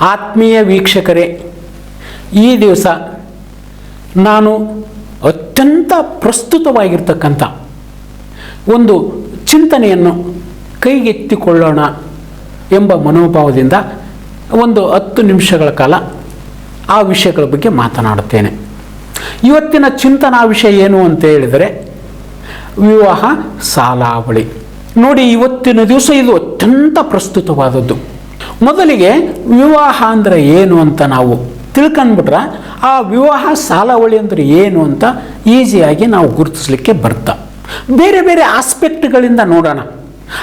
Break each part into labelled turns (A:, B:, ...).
A: ಆತ್ಮೀಯ ವೀಕ್ಷಕರೇ, ಈ ದಿವಸ ನಾನು ಅತ್ಯಂತ ಪ್ರಸ್ತುತವಾಗಿರ್ತಕ್ಕಂಥ ಒಂದು ಚಿಂತನೆಯನ್ನು ಕೈಗೆತ್ತಿಕೊಳ್ಳೋಣ ಎಂಬ ಮನೋಭಾವದಿಂದ ಒಂದು ಹತ್ತು ನಿಮಿಷಗಳ ಕಾಲ ಆ ವಿಷಯಗಳ ಬಗ್ಗೆ ಮಾತನಾಡುತ್ತೇನೆ. ಇವತ್ತಿನ ಚಿಂತನಾ ವಿಷಯ ಏನು ಅಂತ ಹೇಳಿದರೆ, ವಿವಾಹ ಸಾಲಾವಳಿ. ನೋಡಿ, ಇವತ್ತಿನ ದಿವಸ ಇದು ಅತ್ಯಂತ ಪ್ರಸ್ತುತವಾದದ್ದು. ಮೊದಲಿಗೆ ವಿವಾಹ ಅಂದರೆ ಏನು ಅಂತ ನಾವು ತಿಳ್ಕೊಂಡ್ಬಿಟ್ರೆ, ಆ ವಿವಾಹ ಸಾಲಾವಳಿ ಅಂದರೆ ಏನು ಅಂತ ಈಸಿಯಾಗಿ ನಾವು ಗುರುತಿಸ್ಲಿಕ್ಕೆ ಬರ್ತಾ. ಬೇರೆ ಬೇರೆ ಆಸ್ಪೆಕ್ಟ್ಗಳಿಂದ ನೋಡೋಣ.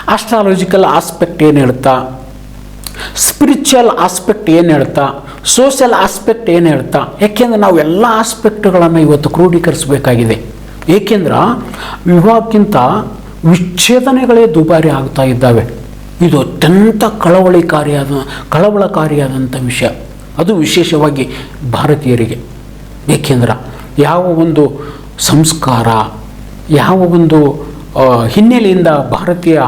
A: ಆಸ್ಟ್ರಾಲಜಿಕಲ್ ಆಸ್ಪೆಕ್ಟ್ ಏನು ಹೇಳ್ತಾ? ಸ್ಪಿರಿಚುವಲ್ ಆಸ್ಪೆಕ್ಟ್ ಏನು ಹೇಳ್ತಾ? ಸೋಷಿಯಲ್ ಆಸ್ಪೆಕ್ಟ್ ಏನು ಹೇಳ್ತಾ? ಯಾಕೆಂದ್ರೆ ನಾವು ಎಲ್ಲ ಆಸ್ಪೆಕ್ಟ್ಗಳನ್ನು ಇವತ್ತು ಕ್ರೋಢೀಕರಿಸಬೇಕಾಗಿದೆ. ಏಕೆಂದ್ರೆ, ವಿವಾಹಕ್ಕಿಂತ ವಿಚ್ಛೇದನೆಗಳೇ ದುಬಾರಿ ಆಗ್ತಾ ಇದ್ದಾವೆ. ಇದು ಅತ್ಯಂತ ಕಳವಳಿಕಾರಿಯಾದ, ಕಳವಳಕಾರಿಯಾದಂಥ ವಿಷಯ. ಅದು ವಿಶೇಷವಾಗಿ ಭಾರತೀಯರಿಗೆ. ಏಕೆಂದ್ರೆ, ಯಾವ ಒಂದು ಸಂಸ್ಕಾರ, ಯಾವ ಒಂದು ಹಿನ್ನೆಲೆಯಿಂದ ಭಾರತೀಯ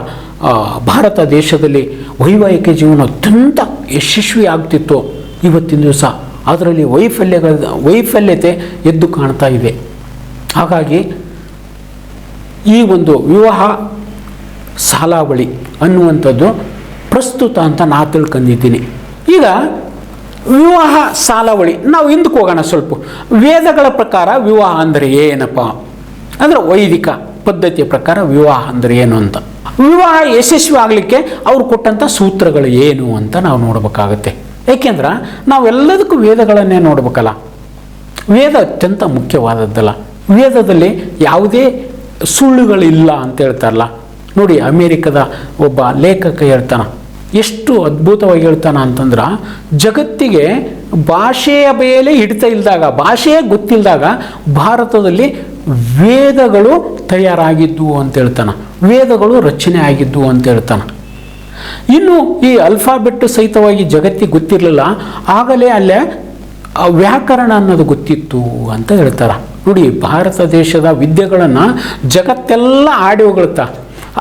A: ಭಾರತ ದೇಶದಲ್ಲಿ ವೈವಾಹಿಕ ಜೀವನ ಅತ್ಯಂತ ಯಶಸ್ವಿ ಆಗ್ತಿತ್ತು ಇವತ್ತಿನ ದಿವಸ. ಅದರಲ್ಲಿ ವೈಫಲ್ಯಗಳ, ವೈಫಲ್ಯತೆ ಎದ್ದು ಕಾಣ್ತಾ ಇದೆ. ಹಾಗಾಗಿ ಈ ಒಂದು ವಿವಾಹ ಸಾಲಾವಳಿ ಅನ್ನುವಂಥದ್ದು ಪ್ರಸ್ತುತ ಅಂತ ನಾ ತಿಳ್ಕೊಂಡಿದ್ದೀನಿ. ಈಗ ವಿವಾಹ ಸಾಲಾವಳಿ, ನಾವು ಹಿಂದಕ್ಕೆ ಹೋಗೋಣ ಸ್ವಲ್ಪ. ವೇದಗಳ ಪ್ರಕಾರ ವಿವಾಹ ಅಂದರೆ ಏನಪ್ಪ? ಅಂದರೆ ವೈದಿಕ ಪದ್ಧತಿಯ ಪ್ರಕಾರ ವಿವಾಹ ಅಂದರೆ ಏನು ಅಂತ. ವಿವಾಹ ಯಶಸ್ವಿ ಆಗಲಿಕ್ಕೆ ಅವ್ರು ಕೊಟ್ಟಂಥ ಸೂತ್ರಗಳು ಏನು ಅಂತ ನಾವು ನೋಡಬೇಕಾಗತ್ತೆ. ಏಕೆಂದ್ರೆ ನಾವೆಲ್ಲದಕ್ಕೂ ವೇದಗಳನ್ನೇ ನೋಡ್ಬೇಕಲ್ಲ. ವೇದ ಅತ್ಯಂತ ಮುಖ್ಯವಾದದ್ದಲ್ಲ. ವೇದದಲ್ಲಿ ಯಾವುದೇ ಸುಳ್ಳುಗಳಿಲ್ಲ ಅಂತ ಹೇಳ್ತಾರಲ್ಲ. ನೋಡಿ ಅಮೇರಿಕದ ಒಬ್ಬ ಲೇಖಕ ಹೇಳ್ತಾನ. ಎಷ್ಟು ಅದ್ಭುತವಾಗಿ ಹೇಳ್ತಾನ ಅಂತಂದ್ರೆ, ಜಗತ್ತಿಗೆ ಭಾಷೆಯ ಮೇಲೆ ಹಿಡಿತ ಇಲ್ದಾಗ, ಭಾಷೆಯೇ ಗೊತ್ತಿಲ್ಲದಾಗ ಭಾರತದಲ್ಲಿ ವೇದಗಳು ತಯಾರಾಗಿದ್ದು ಅಂತ ಹೇಳ್ತಾನ. ವೇದಗಳು ರಚನೆ ಆಗಿದ್ದು ಅಂತ ಹೇಳ್ತಾನ. ಇನ್ನು ಈ ಅಲ್ಫಾಬೆಟ್ ಸಹಿತವಾಗಿ ಜಗತ್ತಿಗೆ ಗೊತ್ತಿರಲಿಲ್ಲ, ಆಗಲೇ ಅಲ್ಲೇ ವ್ಯಾಕರಣ ಅನ್ನೋದು ಗೊತ್ತಿತ್ತು ಅಂತ ಹೇಳ್ತಾರೆ. ನೋಡಿ, ಭಾರತ ದೇಶದ ವಿದ್ಯೆಗಳನ್ನು ಜಗತ್ತೆಲ್ಲ ಆಡಿ ಹೊಗಳ್ತಾ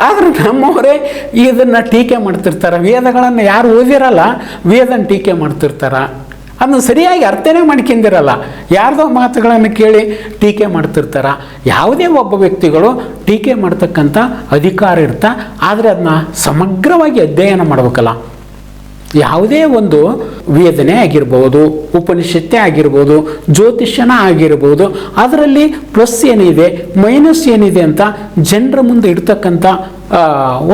A: ಆದರೆ ನಮ್ಮವರೇ ಇದನ್ನು ಟೀಕೆ ಮಾಡ್ತಿರ್ತಾರೆ. ವೇದಗಳನ್ನು ಯಾರು ಓದಿರಲ್ಲ, ವೇದನ ಟೀಕೆ ಮಾಡ್ತಿರ್ತಾರೆ. ಅದನ್ನು ಸರಿಯಾಗಿ ಅರ್ಥನೇ ಮಾಡ್ಕೊಂಡಿರಲ್ಲ. ಯಾರ್ದೋ ಮಾತುಗಳನ್ನು ಕೇಳಿ ಟೀಕೆ ಮಾಡ್ತಿರ್ತಾರೆ. ಯಾವುದೇ ಒಬ್ಬ ವ್ಯಕ್ತಿಗಳು ಟೀಕೆ ಮಾಡ್ತಕ್ಕಂಥ ಅಧಿಕಾರ ಇರ್ತಾ, ಆದರೆ ಅದನ್ನ ಸಮಗ್ರವಾಗಿ ಅಧ್ಯಯನ ಮಾಡ್ಬೇಕಲ್ಲ. ಯಾವುದೇ ಒಂದು ವೇದನೆ ಆಗಿರ್ಬೋದು, ಉಪನಿಷತ್ತೇ ಆಗಿರ್ಬೋದು, ಜ್ಯೋತಿಷ್ಯನ ಆಗಿರ್ಬೋದು, ಅದರಲ್ಲಿ ಪ್ಲಸ್ ಏನಿದೆ ಮೈನಸ್ ಏನಿದೆ ಅಂತ ಜನರ ಮುಂದೆ ಇಡ್ತಕ್ಕಂಥ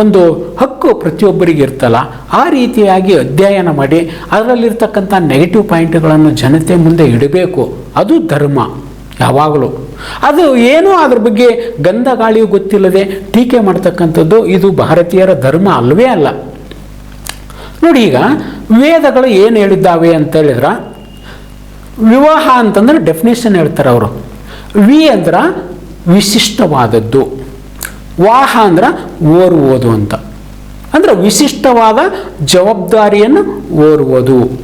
A: ಒಂದು ಹಕ್ಕು ಪ್ರತಿಯೊಬ್ಬರಿಗೆ ಇರ್ತಲ್ಲ, ಆ ರೀತಿಯಾಗಿ ಅಧ್ಯಯನ ಮಾಡಿ, ಅದರಲ್ಲಿರ್ತಕ್ಕಂಥ ನೆಗೆಟಿವ್ ಪಾಯಿಂಟ್ಗಳನ್ನು ಜನತೆ ಮುಂದೆ ಇಡಬೇಕು. ಅದು ಧರ್ಮ, ಯಾವಾಗಲೂ. ಅದು ಏನೂ ಅದ್ರ ಬಗ್ಗೆ ಗಂಧ ಗಾಳಿಯೂ ಗೊತ್ತಿಲ್ಲದೆ ಟೀಕೆ ಮಾಡ್ತಕ್ಕಂಥದ್ದು ಇದು ಭಾರತೀಯರ ಧರ್ಮ ಅಲ್ವೇ ಅಲ್ಲ. ನೋಡಿ ಈಗ ವೇದಗಳು ಏನು ಹೇಳಿದ್ದಾವೆ ಅಂತ ಹೇಳಿದ್ರೆ, ವಿವಾಹ ಅಂತಂದ್ರೆ ಡೆಫಿನೇಷನ್ ಹೇಳ್ತಾರೆ ಅವರು. ವಿ ಅಂದ್ರೆ ವಿಶಿಷ್ಟವಾದದ್ದು. ವಾಹ ಅಂದ್ರೆ ಓರುವುದು ಅಂತ. ಅಂದ್ರೆ ವಿಶಿಷ್ಟವಾದ ಜವಾಬ್ದಾರಿಯನ್ನು ಓರುವುದು.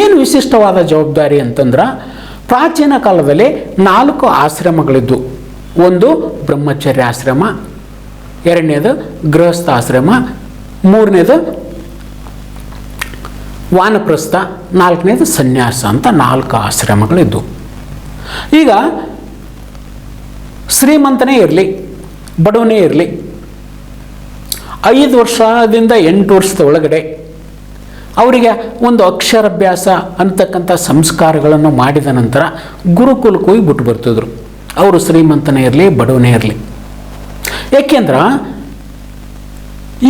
A: ಏನು ವಿಶಿಷ್ಟವಾದ ಜವಾಬ್ದಾರಿ ಅಂತಂದ್ರೆ, ಪ್ರಾಚೀನ ಕಾಲದಲ್ಲಿ ನಾಲ್ಕು ಆಶ್ರಮಗಳಿದ್ದು. ಒಂದು ಬ್ರಹ್ಮಚರ್ಯ ಆಶ್ರಮ ಎರಡನೇದು ಗೃಹಸ್ಥ ಆಶ್ರಮ, ಮೂರನೇದು ವಾನಪ್ರಸ್ಥ, ನಾಲ್ಕನೇದು ಸನ್ಯಾಸ ಅಂತ ನಾಲ್ಕು ಆಶ್ರಮಗಳಿದ್ದವು ಈಗ ಶ್ರೀಮಂತನೇ ಇರಲಿ, ಬಡವನೇ ಇರಲಿ, ಐದು ವರ್ಷದಿಂದ ಎಂಟು ವರ್ಷದ ಒಳಗಡೆ ಅವರಿಗೆ ಒಂದು ಅಕ್ಷರಾಭ್ಯಾಸ ಅಂತಕ್ಕಂಥ ಸಂಸ್ಕಾರಗಳನ್ನು ಮಾಡಿದ ನಂತರ ಗುರುಕುಲಕ್ಕೆ ಹೋಗಿ ಬಿಟ್ಟು ಬರ್ತಿದ್ರು. ಅವರು ಶ್ರೀಮಂತನೇ ಇರಲಿ, ಬಡವನೇ ಇರಲಿ. ಏಕೆಂದ್ರೆ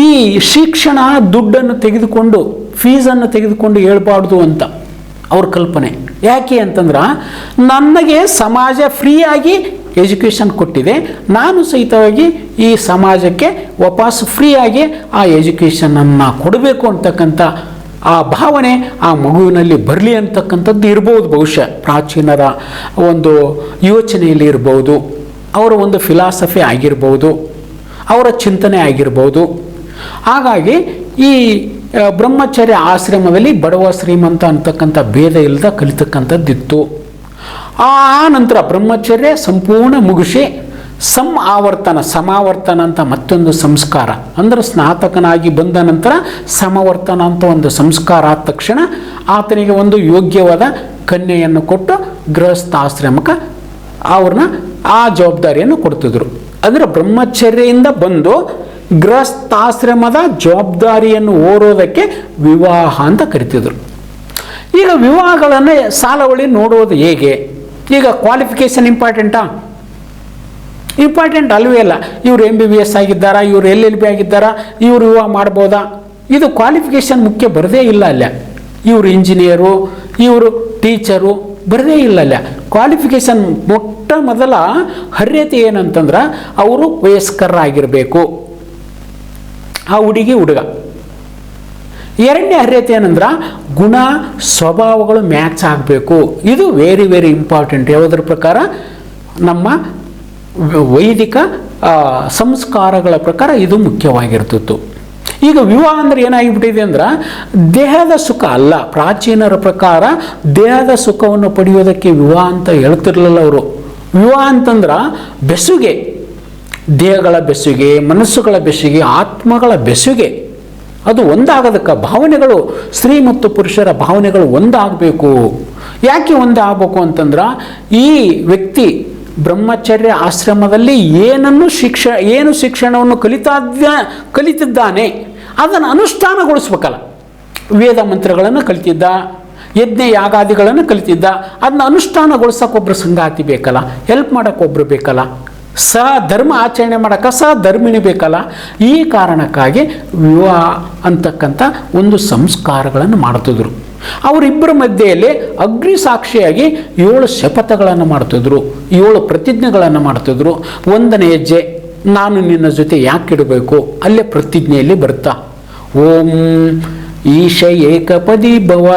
A: ಈ ಶಿಕ್ಷಣ ದುಡ್ಡನ್ನು ತೆಗೆದುಕೊಂಡು ಫೀಸನ್ನು ತೆಗೆದುಕೊಂಡು ಹೇಳ್ಬಾರ್ದು ಅಂತ ಅವ್ರ ಕಲ್ಪನೆ. ಯಾಕೆ ಅಂತಂದ್ರೆ ನನಗೆ ಸಮಾಜ ಫ್ರೀಯಾಗಿ ಎಜುಕೇಷನ್ ಕೊಟ್ಟಿದೆ. ನಾನು ಸಹಿತವಾಗಿ ಈ ಸಮಾಜಕ್ಕೆ ವಾಪಸ್ ಫ್ರೀಯಾಗಿ ಆ ಎಜುಕೇಷನನ್ನು ಕೊಡಬೇಕು ಅಂತಕ್ಕಂಥ ಆ ಭಾವನೆ ಆ ಮಗುವಿನಲ್ಲಿ ಬರಲಿ ಅಂತಕ್ಕಂಥದ್ದು ಇರ್ಬೋದು ಬಹುಶಃ. ಪ್ರಾಚೀನರ ಒಂದು ಯೋಚನೆಯಲ್ಲಿ ಇರ್ಬೋದು. ಅವರ ಒಂದು ಫಿಲಾಸಫಿ ಆಗಿರ್ಬೋದು. ಅವರ ಚಿಂತನೆ ಆಗಿರ್ಬೋದು. ಹಾಗಾಗಿ ಈ ಬ್ರಹ್ಮಚರ್ಯ ಆಶ್ರಮದಲ್ಲಿ ಬಡವ ಶ್ರೀಮಂತ ಅಂತಕ್ಕಂಥ ಭೇದ ಇಲ್ಲದ ಕಲಿತಕ್ಕಂಥದ್ದಿತ್ತು. ಆ ನಂತರ ಬ್ರಹ್ಮಚರ್ಯ ಸಂಪೂರ್ಣ ಮುಗಿಸಿ ಸಮ್ ಆವರ್ತನ, ಸಮಾವರ್ತನ ಅಂತ ಮತ್ತೊಂದು ಸಂಸ್ಕಾರ. ಅಂದರೆ ಸ್ನಾತಕನಾಗಿ ಬಂದ ನಂತರ ಸಮವರ್ತನ ಅಂತ ಒಂದು ಸಂಸ್ಕಾರ ಆದ ತಕ್ಷಣ ಆತನಿಗೆ ಒಂದು ಯೋಗ್ಯವಾದ ಕನ್ಯೆಯನ್ನು ಕೊಟ್ಟು ಗೃಹಸ್ಥಾಶ್ರಮಕ್ಕೆ ಅವ್ರನ್ನ ಆ ಜವಾಬ್ದಾರಿಯನ್ನು ಕೊಡ್ತಿದ್ರು. ಅಂದರೆ ಬ್ರಹ್ಮಚರ್ಯದಿಂದ ಬಂದು ಗೃಹಸ್ಥಾಶ್ರಮದ ಜವಾಬ್ದಾರಿಯನ್ನು ಓರೋದಕ್ಕೆ ವಿವಾಹ ಅಂತ ಕರಿತಿದ್ರು. ಈಗ ವಿವಾಹಗಳನ್ನು ಸಾಲವಳಿ ನೋಡೋದು ಹೇಗೆ? ಈಗ ಕ್ವಾಲಿಫಿಕೇಷನ್ ಇಂಪಾರ್ಟೆಂಟಾ ಇಂಪಾರ್ಟೆಂಟ್ ಅಲ್ವೇ ಅಲ್ಲ. ಇವ್ರು ಎಂ ಬಿ ಬಿ ಎಸ್ ಆಗಿದ್ದಾರಾ? ಇವ್ರು ಎಲ್ ಎಲ್ ಬಿ ಆಗಿದ್ದಾರಾ? ಇವ್ರು ವಿವಾಹ ಮಾಡ್ಬೋದಾ? ಇದು ಕ್ವಾಲಿಫಿಕೇಷನ್ ಮುಖ್ಯ ಬರದೇ ಇಲ್ಲ ಅಲ್ಲ. ಇವರು ಇಂಜಿನಿಯರು ಇವರು ಟೀಚರು ಬರದೇ ಇಲ್ಲ ಅಲ್ಲ. ಕ್ವಾಲಿಫಿಕೇಷನ್ ಮೊಟ್ಟ ಮೊದಲ ಅರ್ಹತೆ ಏನಂತಂದ್ರೆ, ಅವರು ವಯಸ್ಕರಾಗಿರಬೇಕು. ಆ ಹುಡುಗಿ ಹುಡುಗ. ಎರಡನೇ ಅರ್ಹತೆ ಏನಂದ್ರೆ ಗುಣ ಸ್ವಭಾವಗಳು ಮ್ಯಾಚ್ ಆಗಬೇಕು. ಇದು ವೆರಿ ವೆರಿ ಇಂಪಾರ್ಟೆಂಟ್ ಯಾವುದ್ರ ಪ್ರಕಾರ ನಮ್ಮ ವೈದಿಕ ಸಂಸ್ಕಾರಗಳ ಪ್ರಕಾರ ಇದು ಮುಖ್ಯವಾಗಿರ್ತಿತ್ತು. ಈಗ ವಿವಾಹ ಅಂದ್ರೆ ಏನಾಗಿಬಿಟ್ಟಿದೆ ಅಂದ್ರೆ ದೇಹದ ಸುಖ ಅಲ್ಲ. ಪ್ರಾಚೀನರ ಪ್ರಕಾರ ದೇಹದ ಸುಖವನ್ನು ಪಡೆಯೋದಕ್ಕೆ ವಿವಾಹ ಅಂತ ಹೇಳ್ತಿರ್ಲಿಲ್ಲ ಅವರು. ವಿವಾಹ ಅಂತಂದ್ರೆ ಬೆಸುಗೆ. ದೇಹಗಳ ಬೆಸುಗೆ, ಮನಸ್ಸುಗಳ ಬೆಸುಗೆ, ಆತ್ಮಗಳ ಬೆಸುಗೆ. ಅದು ಒಂದಾಗೋದಕ್ಕೆ ಭಾವನೆಗಳು, ಸ್ತ್ರೀ ಮತ್ತು ಪುರುಷರ ಭಾವನೆಗಳು ಒಂದಾಗಬೇಕು. ಯಾಕೆ ಒಂದಾಗಬೇಕು ಅಂತಂದ್ರೆ, ಈ ವ್ಯಕ್ತಿ ಬ್ರಹ್ಮಚರ್ಯ ಆಶ್ರಮದಲ್ಲಿ ಏನನ್ನು ಶಿಕ್ಷ, ಏನು ಶಿಕ್ಷಣವನ್ನು ಕಲಿತಾದ್ಯ ಕಲಿತಿದ್ದಾನೆ, ಅದನ್ನು ಅನುಷ್ಠಾನಗೊಳಿಸ್ಬೇಕಲ್ಲ. ವೇದ ಮಂತ್ರಗಳನ್ನು ಕಲಿತಿದ್ದ, ಯಜ್ಞ ಯಾಗಾದಿಗಳನ್ನು ಕಲಿತಿದ್ದ, ಅದನ್ನ ಅನುಷ್ಠಾನಗೊಳಿಸೋಕೆ ಒಬ್ಬರು ಸಂಗಾತಿ ಬೇಕಲ್ಲ ಹೆಲ್ಪ್ ಮಾಡೋಕ್ಕೊಬ್ರು ಒಬ್ಬರು ಬೇಕಲ್ಲ. ಸಹ ಧರ್ಮ ಆಚರಣೆ ಮಾಡೋಕ್ಕೆ ಸ ಧರ್ಮಿಣಿ ಬೇಕಲ್ಲ? ಈ ಕಾರಣಕ್ಕಾಗಿ ವಿವಾಹ ಅಂತಕ್ಕಂಥ ಒಂದು ಸಂಸ್ಕಾರಗಳನ್ನು ಮಾಡ್ತಿದ್ರು. ಅವರಿಬ್ಬರ ಮಧ್ಯೆಯಲ್ಲಿ ಅಗ್ನಿ ಸಾಕ್ಷಿಯಾಗಿ ಏಳು ಶಪಥಗಳನ್ನು ಮಾಡ್ತಿದ್ರು, ಏಳು ಪ್ರತಿಜ್ಞೆಗಳನ್ನು ಮಾಡ್ತಿದ್ರು. ಒಂದನೇ ಹೆಜ್ಜೆ, ನಾನು ನಿನ್ನ ಜೊತೆ ಯಾಕೆ ಇಡಬೇಕು? ಅಲ್ಲೇ ಪ್ರತಿಜ್ಞೆಯಲ್ಲಿ ಬರ್ತಾ ಓಂ ಈಶ ಏಕಪದಿ ಭವ.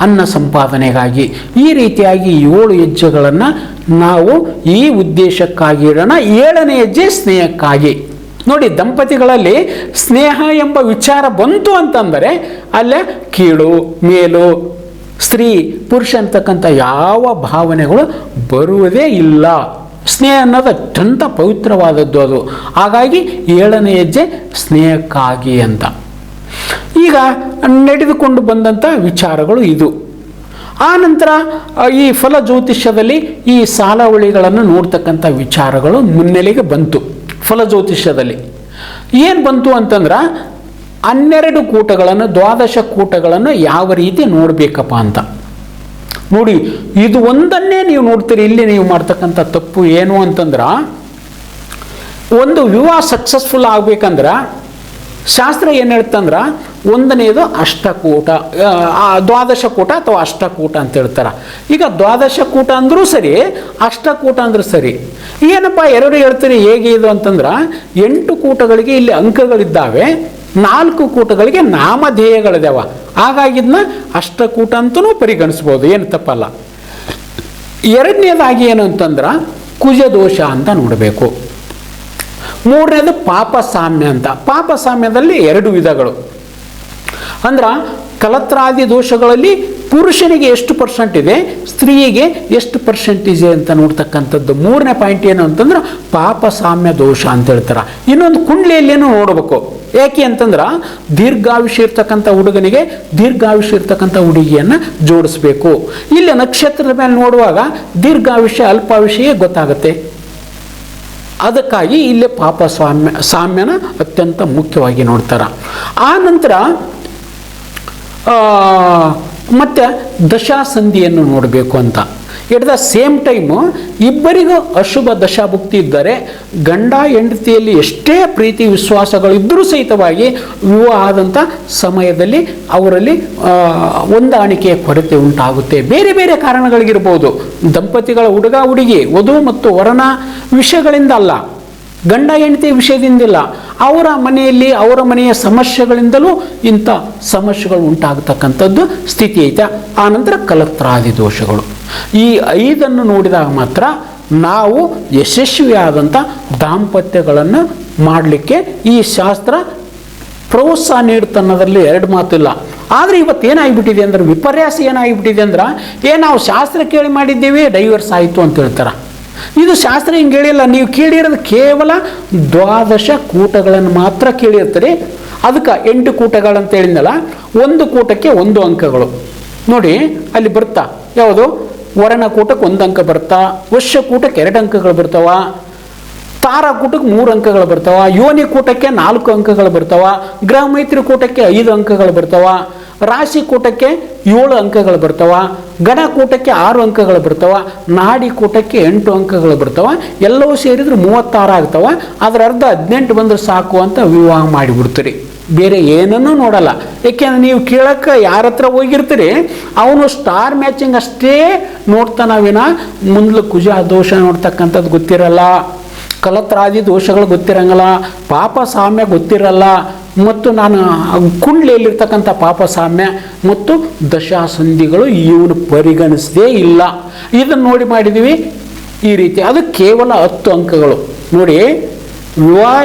A: ಅನ್ನ ಸಂಪಾದನೆಗಾಗಿ. ಈ ರೀತಿಯಾಗಿ ಏಳು ಹೆಜ್ಜೆಗಳನ್ನು ನಾವು ಈ ಉದ್ದೇಶಕ್ಕಾಗಿ ಇಡೋಣ. ಏಳನೇ ಹೆಜ್ಜೆ ಸ್ನೇಹಕ್ಕಾಗಿ. ನೋಡಿ, ದಂಪತಿಗಳಲ್ಲಿ ಸ್ನೇಹ ಎಂಬ ವಿಚಾರ ಬಂತು ಅಂತಂದರೆ, ಅಲ್ಲೇ, ಕೀಳು, ಮೇಲು, ಸ್ತ್ರೀ, ಪುರುಷ ಅಂತಕ್ಕಂಥ ಯಾವ ಭಾವನೆಗಳು ಬರುವುದೇ ಇಲ್ಲ. ಸ್ನೇಹ ಅನ್ನೋದು ಅತ್ಯಂತ ಪವಿತ್ರವಾದದ್ದು ಅದು. ಹಾಗಾಗಿ ಏಳನೇ ಹೆಜ್ಜೆ ಸ್ನೇಹಕ್ಕಾಗಿ ಅಂತ. ಈಗ ನಡೆದುಕೊಂಡು ಬಂದಂಥ ವಿಚಾರಗಳು ಇದು. ಆ ನಂತರ ಈ ಫಲ ಜ್ಯೋತಿಷ್ಯದಲ್ಲಿ ಈ ಸಾಲವಳಿಗಳನ್ನು ನೋಡ್ತಕ್ಕಂಥ ವಿಚಾರಗಳು ಮುನ್ನೆಲೆಗೆ ಬಂತು. ಫಲ ಜ್ಯೋತಿಷ್ಯದಲ್ಲಿ. ಏನು ಬಂತು ಅಂತಂದ್ರೆ, ಹನ್ನೆರಡು ಕೂಟಗಳನ್ನು, ದ್ವಾದಶ ಕೂಟಗಳನ್ನು ಯಾವ ರೀತಿ ನೋಡಬೇಕಪ್ಪ ಅಂತ. ನೋಡಿ, ಇದು ಒಂದನ್ನೇ ನೀವು ನೋಡ್ತೀರಿ, ಇಲ್ಲಿ ನೀವು ಮಾಡ್ತಕ್ಕಂಥ ತಪ್ಪು ಏನು ಅಂತಂದ್ರೆ, ಒಂದು ವಿವಾಹ ಸಕ್ಸಸ್ಫುಲ್ ಆಗ್ಬೇಕಂದ್ರೆ, ಶಾಸ್ತ್ರ ಏನು ಹೇಳ್ತಂದ್ರೆ ಒಂದನೇದು ಅಷ್ಟಕೂಟ ಆ, ಆ, ದ್ವಾದಶ ಕೂಟ ಅಥವಾ ಅಷ್ಟಕೂಟ ಅಂತ ಹೇಳ್ತಾರೆ. ಈಗ ದ್ವಾದಶ ಕೂಟ ಅಂದರೂ ಸರಿ ಅಷ್ಟಕೂಟ ಅಂದರೂ ಸರಿ. ಏನಪ್ಪ ಎರಡು ಹೇಳ್ತೀರಿ ಹೇಗೆ ಇದು ಅಂತಂದ್ರೆ ಎಂಟು ಕೂಟಗಳಿಗೆ ಇಲ್ಲಿ ಅಂಕಗಳಿದ್ದಾವೆ ನಾಲ್ಕು ಕೂಟಗಳಿಗೆ ನಾಮಧ್ಯೇಯಗಳಿದಾವೆ ಹಾಗಾಗಿದ್ನ ಅಷ್ಟಕೂಟ ಅಂತಲೂ ಪರಿಗಣಿಸ್ಬೋದು ಏನು ತಪ್ಪಲ್ಲ. ಎರಡನೇದಾಗಿ ಏನು ಅಂತಂದ್ರೆ ಕುಜದೋಷ ಅಂತ ನೋಡಬೇಕು. ಮೂರನೇದು ಪಾಪ ಸಾಮ್ಯ ಅಂತ. ಪಾಪ ಸಾಮ್ಯದಲ್ಲಿ ಎರಡು ವಿಧಗಳು. ಅಂದ್ರೆ ಕಲತ್ರಾದಿ ದೋಷಗಳಲ್ಲಿ ಪುರುಷನಿಗೆ ಎಷ್ಟು ಪರ್ಸೆಂಟ್ ಇದೆ, ಸ್ತ್ರೀಗೆ ಎಷ್ಟು ಪರ್ಸೆಂಟ್ ಇದೆ ಅಂತ ನೋಡ್ತಕ್ಕಂಥದ್ದು. ಮೂರನೇ ಪಾಯಿಂಟ್ ಏನು ಅಂತಂದ್ರೆ ಪಾಪ ಸಾಮ್ಯ ದೋಷ ಅಂತ ಹೇಳ್ತಾರೆ. ಇನ್ನೊಂದು ಕುಂಡ್ಲಿಯಲ್ಲೇನು ನೋಡಬೇಕು. ಯಾಕೆ ಅಂತಂದ್ರೆ ದೀರ್ಘಾಯುಷ್ಯ ಇರ್ತಕ್ಕಂಥ ಹುಡುಗನಿಗೆ ದೀರ್ಘಾಯುಷ್ಯ ಇರ್ತಕ್ಕಂಥ ಹುಡುಗಿಯನ್ನು ಜೋಡಿಸ್ಬೇಕು. ಇಲ್ಲಿ ನಕ್ಷತ್ರದ ಮೇಲೆ ನೋಡುವಾಗ ದೀರ್ಘಾಯುಷ್ಯ ಅಲ್ಪಾಯುಷ್ಯ ಗೊತ್ತಾಗುತ್ತೆ. ಅದಕ್ಕಾಗಿ ಇಲ್ಲಿ ಪಾಪ ಸಾಮ್ಯ ಸಾಮ್ಯನ ಅತ್ಯಂತ ಮುಖ್ಯವಾಗಿ ನೋಡ್ತಾರೆ. ಆ ನಂತರ ಮತ್ತೆ ದಶಾಸಂಧಿಯನ್ನು ನೋಡಬೇಕು ಅಂತ. ಎಟ್ ದ ಸೇಮ್ ಟೈಮು ಇಬ್ಬರಿಗೂ ಅಶುಭ ದಶಾಭುಕ್ತಿ ಇದ್ದರೆ, ಗಂಡ ಹೆಂಡತಿಯಲ್ಲಿ ಎಷ್ಟೇ ಪ್ರೀತಿ ವಿಶ್ವಾಸಗಳಿದ್ದರೂ ಸಹಿತವಾಗಿ ವಿವಾಹ ಆದಂಥ ಸಮಯದಲ್ಲಿ ಅವರಲ್ಲಿ ಹೊಂದಾಣಿಕೆಯ ಕೊರತೆ ಉಂಟಾಗುತ್ತೆ. ಬೇರೆ ಬೇರೆ ಕಾರಣಗಳಿಗಿರ್ಬೋದು. ದಂಪತಿಗಳ ಹುಡುಗ ಹುಡುಗಿ, ವಧು ಮತ್ತು ವರನ ವಿಷಯಗಳಿಂದ ಅಲ್ಲ. ಗಂಡ ಹೆಂಡತಿ ವಿಷಯದಿಂದಿಲ್ಲ, ಅವರ ಮನೆಯಲ್ಲಿ ಅವರ ಮನೆಯ ಸಮಸ್ಯೆಗಳಿಂದಲೂ ಇಂಥ ಸಮಸ್ಯೆಗಳು ಉಂಟಾಗತಕ್ಕಂಥದ್ದು ಸ್ಥಿತಿ ಐತೆ. ಆನಂತರ ಕಲತ್ರಾದಿ ದೋಷಗಳು. ಈ ಐದನ್ನು ನೋಡಿದಾಗ ಮಾತ್ರ ನಾವು ಯಶಸ್ವಿಯಾದಂಥ ದಾಂಪತ್ಯಗಳನ್ನು ಮಾಡಲಿಕ್ಕೆ ಈ ಶಾಸ್ತ್ರ ಪ್ರೋತ್ಸಾಹ ನೀಡುತ್ತನ್ನೋದ್ರಲ್ಲಿ ಎರಡು ಮಾತಿಲ್ಲ. ಆದರೆ ಇವತ್ತು ಏನಾಗಿಬಿಟ್ಟಿದೆ ಅಂದ್ರೆ ವಿಪರ್ಯಾಸ ಏನಾಗಿಬಿಟ್ಟಿದೆ ಅಂದ್ರೆ, ಏ ನಾವು ಶಾಸ್ತ್ರ ಕೇಳಿ ಮಾಡಿದ್ದೀವಿ, ಡೈವರ್ಸ್ ಆಯಿತು ಅಂತ ಹೇಳ್ತಾರೆ. ಇದು ಶಾಸ್ತ್ರ ಹಿಂಗೆ ಹೇಳಿಲ್ಲ. ನೀವು ಕೇಳಿರೋದು ಕೇವಲ ದ್ವಾದಶ ಕೂಟಗಳನ್ನು ಮಾತ್ರ ಕೇಳಿರ್ತೀರಿ. ಅದಕ್ಕೆ ಎಂಟು ಕೂಟಗಳಂತ ಹೇಳಿದ್ನಲ್ಲ, ಒಂದು ಕೂಟಕ್ಕೆ ಒಂದು ಅಂಕಗಳು. ನೋಡಿ, ಅಲ್ಲಿ ಬರ್ತಾ. ಯಾವುದು? ವರ್ಣ ಕೂಟಕ್ಕೆ ಒಂದು ಅಂಕ ಬರ್ತಾ, ವಶ್ಯ ಕೂಟಕ್ಕೆ ಎರಡು ಅಂಕಗಳು ಬರ್ತಾವ, ತಾರಾ ಕೂಟಕ್ಕೆ ಮೂರು ಅಂಕಗಳು ಬರ್ತಾವ, ಯೋನಿ ಕೂಟಕ್ಕೆ ನಾಲ್ಕು ಅಂಕಗಳು ಬರ್ತಾವ ಗ್ರಹ ಮೈತ್ರಿ ಕೂಟಕ್ಕೆ ಐದು ಅಂಕಗಳು ಬರ್ತಾವ ರಾಶಿ ಕೂಟಕ್ಕೆ ಏಳು ಅಂಕಗಳು ಬರ್ತಾವ, ಗಣ ಕೂಟಕ್ಕೆ ಆರು ಅಂಕಗಳು ಬರ್ತಾವ, ನಾಡಿ ಕೂಟಕ್ಕೆ ಎಂಟು ಅಂಕಗಳು ಬರ್ತಾವ, ಎಲ್ಲವೂ ಸೇರಿದ್ರೆ ಮೂವತ್ತಾರು ಆಗ್ತಾವ ಅದರ ಅರ್ಧ ಹದಿನೆಂಟು ಬಂದ್ರೆ ಸಾಕು ಅಂತ ವಿವಾಹ ಮಾಡಿಬಿಡ್ತೀರಿ. ಬೇರೆ ಏನನ್ನೂ ನೋಡಲ್ಲ. ಏಕೆಂದ್ರೆ ನೀವು ಕೇಳಕ್ಕೆ ಯಾರ ಹತ್ರ ಹೋಗಿರ್ತೀರಿ, ಅವನು ಸ್ಟಾರ್ ಮ್ಯಾಚಿಂಗ್ ಅಷ್ಟೇ ನೋಡ್ತಾನ ವಿನ. ಮುಂದ್ಲು ಕುಜ ದೋಷ ನೋಡ್ತಕ್ಕಂಥದ್ದು ಗೊತ್ತಿರಲ್ಲ. ಕಲತ್ರಾದಿ ದೋಷಗಳು ಗೊತ್ತಿರಂಗಲ್ಲ. ಪಾಪ ಸಾಮ್ಯ ಗೊತ್ತಿರಲ್ಲ. ಮತ್ತು ನಾನು ಕುಂಡ್ಲಿಯಲ್ಲಿರ್ತಕ್ಕಂಥ ಪಾಪ ಸಾಮ್ಯ ಮತ್ತು ದಶಾಸಂಧಿಗಳು ಇವನು ಪರಿಗಣಿಸದೇ ಇಲ್ಲ. ಇದನ್ನು ನೋಡಿ ಮಾಡಿದ್ದೀವಿ ಈ ರೀತಿ. ಅದು ಕೇವಲ ಹತ್ತು ಅಂಕಗಳು. ನೋಡಿ ವಿವಾಹ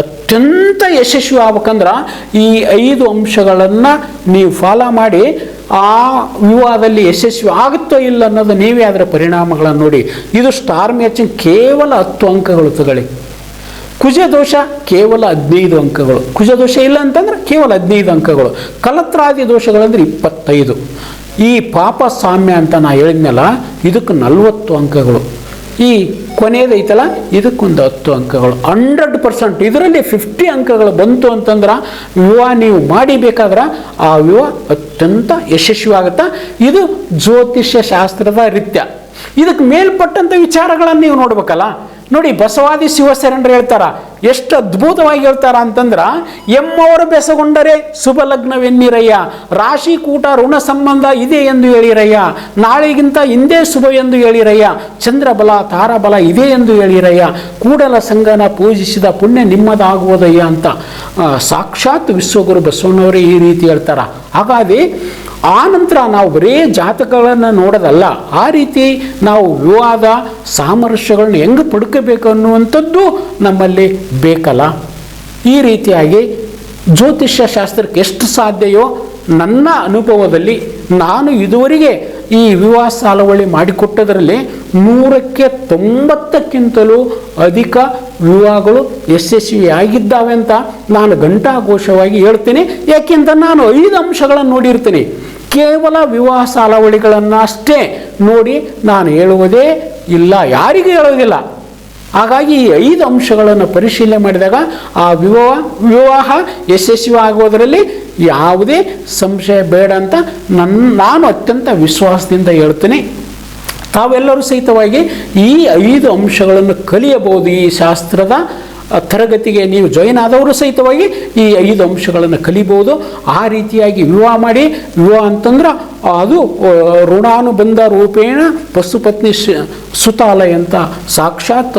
A: ಅತ್ಯಂತ ಯಶಸ್ವಿ ಆಗ್ಬೇಕಂದ್ರೆ ಈ ಐದು ಅಂಶಗಳನ್ನು ನೀವು ಫಾಲೋ ಮಾಡಿ ಆ ವಿವಾಹದಲ್ಲಿ ಯಶಸ್ವಿ ಆಗುತ್ತೋ ಇಲ್ಲ ಅನ್ನೋದು ನೀವೇ ಅದರ ಪರಿಣಾಮಗಳನ್ನು ನೋಡಿ. ಇದು ಸ್ಟಾರ್ ಮ್ಯಾಚಿಂಗ್ ಕೇವಲ ಹತ್ತು ಅಂಕಗಳು ತಗೊಳ್ಳಿ. ಕುಜದೋಷ ಕೇವಲ ಹದಿನೈದು ಅಂಕಗಳು. ಕುಜದೋಷ ಇಲ್ಲ ಅಂತಂದ್ರೆ ಕೇವಲ ಹದಿನೈದು ಅಂಕಗಳು. ಕಲತ್ರಾದಿ ದೋಷಗಳಂದ್ರೆ ಇಪ್ಪತ್ತೈದು. ಈ ಪಾಪ ಸಾಮ್ಯ ಅಂತ ನಾ ಹೇಳಿದ್ನಲ್ಲ, ಇದಕ್ಕೆ ನಲವತ್ತು ಅಂಕಗಳು. ಈ ಕೊನೆಯದೈತಲ್ಲ ಇದಕ್ಕೊಂದು ಹತ್ತು ಅಂಕಗಳು. ಹಂಡ್ರೆಡ್ ಪರ್ಸೆಂಟ್ ಇದರಲ್ಲಿ ಫಿಫ್ಟಿ ಅಂಕಗಳು ಬಂತು ಅಂತಂದ್ರೆ ವಿವಾಹ ನೀವು ಮಾಡಿಬೇಕಾದ್ರೆ ಆ ವಿವಾಹ ಅತ್ಯಂತ ಯಶಸ್ವಿ ಆಗುತ್ತಾ ಇದು ಜ್ಯೋತಿಷ್ಯ ಶಾಸ್ತ್ರದ ರೀತ್ಯ. ಇದಕ್ಕೆ ಮೇಲ್ಪಟ್ಟಂಥ ವಿಚಾರಗಳನ್ನು ನೀವು ನೋಡ್ಬೇಕಲ್ಲ. ನೋಡಿ ಬಸವಾದಿ ಶಿವಶರಣರು ಹೇಳ್ತಾರ, ಎಷ್ಟು ಅದ್ಭುತವಾಗಿ ಹೇಳ್ತಾರ ಅಂತಂದ್ರ, ಎಮ್ಮವರು ಬೆಸಗೊಂಡರೆ ಶುಭಲಗ್ನವೆನ್ನಿರಯ್ಯ ರಾಶಿ ಕೂಟ ಋಣ ಸಂಬಂಧ ಇದೆ ಎಂದು ಹೇಳಿರಯ್ಯ, ನಾಳೆಗಿಂತ ಹಿಂದೆ ಶುಭ ಎಂದು ಹೇಳಿರಯ್ಯ, ಚಂದ್ರಬಲ ತಾರಬಲ ಇದೆ ಎಂದು ಹೇಳಿರಯ್ಯ, ಕೂಡಲ ಸಂಘನ ಪೂಜಿಸಿದ ಪುಣ್ಯ ನಿಮ್ಮದಾಗುವುದಯ್ಯ ಅಂತ. ಸಾಕ್ಷಾತ್ ವಿಶ್ವಗುರು ಬಸವಣ್ಣವರೇ ಈ ರೀತಿ ಹೇಳ್ತಾರ. ಹಾಗಾಗಿ ಆ ನಂತರ ನಾವು ಬರೀ ಜಾತಕಗಳನ್ನು ನೋಡೋದಲ್ಲ, ಆ ರೀತಿ ನಾವು ವಿವಾದ ಸಾಮರಸ್ಯಗಳನ್ನ ಹೆಂಗೆ ಪಡ್ಕೋಬೇಕು ಅನ್ನುವಂಥದ್ದು ನಮ್ಮಲ್ಲಿ ಬೇಕಲ್ಲ. ಈ ರೀತಿಯಾಗಿ ಜ್ಯೋತಿಷ್ಯ ಶಾಸ್ತ್ರಕ್ಕೆ ಎಷ್ಟು ಸಾಧ್ಯವೋ ನನ್ನ ಅನುಭವದಲ್ಲಿ ನಾನು ಇದುವರೆಗೆ ಈ ವಿವಾಹ ಸಾಲವಳಿ ಮಾಡಿಕೊಟ್ಟದರಲ್ಲಿ ನೂರಕ್ಕೆ ತೊಂಬತ್ತಕ್ಕಿಂತಲೂ ಅಧಿಕ ವಿವಾಹಗಳು ಯಶಸ್ವಿಯಾಗಿದ್ದಾವೆ ಅಂತ ನಾನು ಘಂಟಾಘೋಷವಾಗಿ ಹೇಳ್ತೀನಿ. ಯಾಕೆಂತ ನಾನು ಐದು ಅಂಶಗಳನ್ನು ನೋಡಿರ್ತೀನಿ. ಕೇವಲ ವಿವಾಹ ಸಾಲವಳಿಗಳನ್ನು ಅಷ್ಟೇ ನೋಡಿ ನಾನು ಹೇಳುವುದೇ ಇಲ್ಲ, ಯಾರಿಗೂ ಹೇಳೋದಿಲ್ಲ ಹಾಗಾಗಿ ಈ ಐದು ಅಂಶಗಳನ್ನು ಪರಿಶೀಲನೆ ಮಾಡಿದಾಗ ಆ ವಿವಾಹ ವಿವಾಹ ಯಶಸ್ವಿ ಆಗುವುದರಲ್ಲಿ ಯಾವುದೇ ಸಂಶಯ ಬೇಡ ಅಂತ ನನ್ನ ನಾನು ಅತ್ಯಂತ ವಿಶ್ವಾಸದಿಂದ ಹೇಳ್ತೀನಿ. ತಾವೆಲ್ಲರೂ ಸಹಿತವಾಗಿ ಈ ಐದು ಅಂಶಗಳನ್ನು ಕಲಿಯಬಹುದು ಈ ಶಾಸ್ತ್ರದ ತರಗತಿಗೆ ನೀವು ಜಾಯಿನ್ ಆದವರು ಸಹಿತವಾಗಿ ಈ ಐದು ಅಂಶಗಳನ್ನು ಕಲಿಬೋದು. ಆ ರೀತಿಯಾಗಿ ವಿವಾಹ ಮಾಡಿ, ವಿವಾಹ ಅಂತಂದ್ರೆ ಅದು ಋಣಾನುಬಂಧ ರೂಪೇಣ ಪಶುಪತ್ನಿ ಸುತಾಲಯ ಅಂತ ಸಾಕ್ಷಾತ್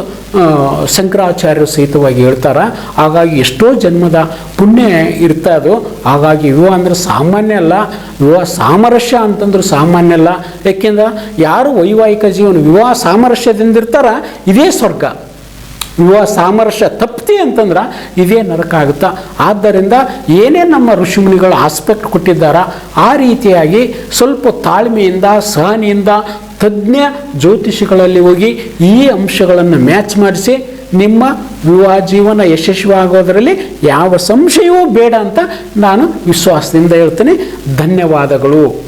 A: ಶಂಕರಾಚಾರ್ಯರು ಸಹಿತವಾಗಿ ಹೇಳ್ತಾರೆ. ಹಾಗಾಗಿ ಎಷ್ಟೋ ಜನ್ಮದ ಪುಣ್ಯ ಇರ್ತಾ ಅದು. ಹಾಗಾಗಿ ವಿವಾಹ ಅಂದರೆ ಸಾಮಾನ್ಯ ಅಲ್ಲ. ವಿವಾಹ ಸಾಮರಸ್ಯ ಅಂತಂದ್ರೆ ಸಾಮಾನ್ಯ ಅಲ್ಲ. ಯಾಕೆಂದ್ರೆ ಯಾರು ವೈವಾಹಿಕ ಜೀವನ ವಿವಾಹ ಸಾಮರಸ್ಯದಿಂದ ಇರ್ತಾರ, ಇದೇ ಸ್ವರ್ಗ. ವಿವಾಹ ಸಾಮರಸ್ಯ ತಪ್ತಿ ಅಂತಂದ್ರೆ ಇದೇ ನರಕ ಆಗುತ್ತಾ? ಆದ್ದರಿಂದ ಏನೇ ನಮ್ಮ ಋಷಿಮುನಿಗಳು ಆಸ್ಪೆಕ್ಟ್ ಕೊಟ್ಟಿದ್ದಾರ, ಆ ರೀತಿಯಾಗಿ ಸ್ವಲ್ಪ ತಾಳ್ಮೆಯಿಂದ, ಸಹನೆಯಿಂದ, ತಜ್ಞ ಜ್ಯೋತಿಷಿಗಳಲ್ಲಿ ಹೋಗಿ ಈ ಅಂಶಗಳನ್ನು ಮ್ಯಾಚ್ ಮಾಡಿಸಿ ನಿಮ್ಮ ವಿವಾಹ ಜೀವನ ಯಶಸ್ವಿ ಆಗೋದರಲ್ಲಿ ಯಾವ ಸಂಶಯವೂ ಬೇಡ ಅಂತ ನಾನು ವಿಶ್ವಾಸದಿಂದ ಹೇಳ್ತೇನೆ. ಧನ್ಯವಾದಗಳು.